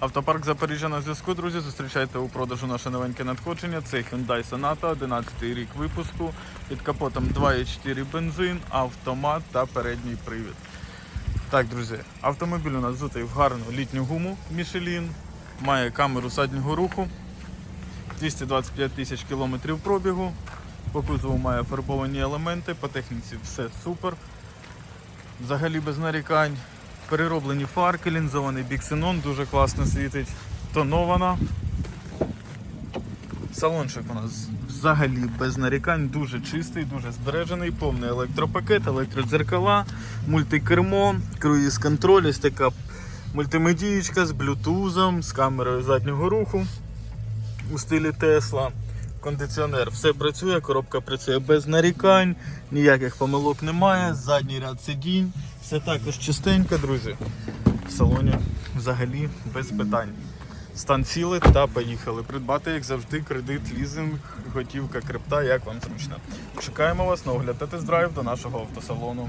Автопарк Запоріжжя на зв'язку, друзі. Зустрічайте у продажу наше новеньке надходження. Це Hyundai Sonata, 11 рік випуску. Під капотом 2,4 бензин, автомат та передній привід. Так, друзі, автомобіль у нас взутий в гарну літню гуму Michelin, має камеру заднього руху, 225 тисяч кілометрів пробігу. По кузову має фарбовані елементи, по техніці все супер. Взагалі без нарікань. Перероблені фарки, лінзований біксенон, дуже класно світить. Тонована. Салончик у нас взагалі без нарікань, дуже чистий, дуже збережений, повний електропакет, електродзеркала, мультикермо, круїз контроль, ось така мультимедієчка з блютузом, з камерою заднього руху у стилі Тесла. Кондиціонер все працює, коробка працює без нарікань, ніяких помилок немає, задній ряд сидінь, все також чистенько, друзі. В салоні взагалі без питань. Стан сіли та поїхали. Придбати, як завжди, кредит, лізинг, готівка, крипта, як вам зручно. Чекаємо вас на огляд та тест-драйв до нашого автосалону.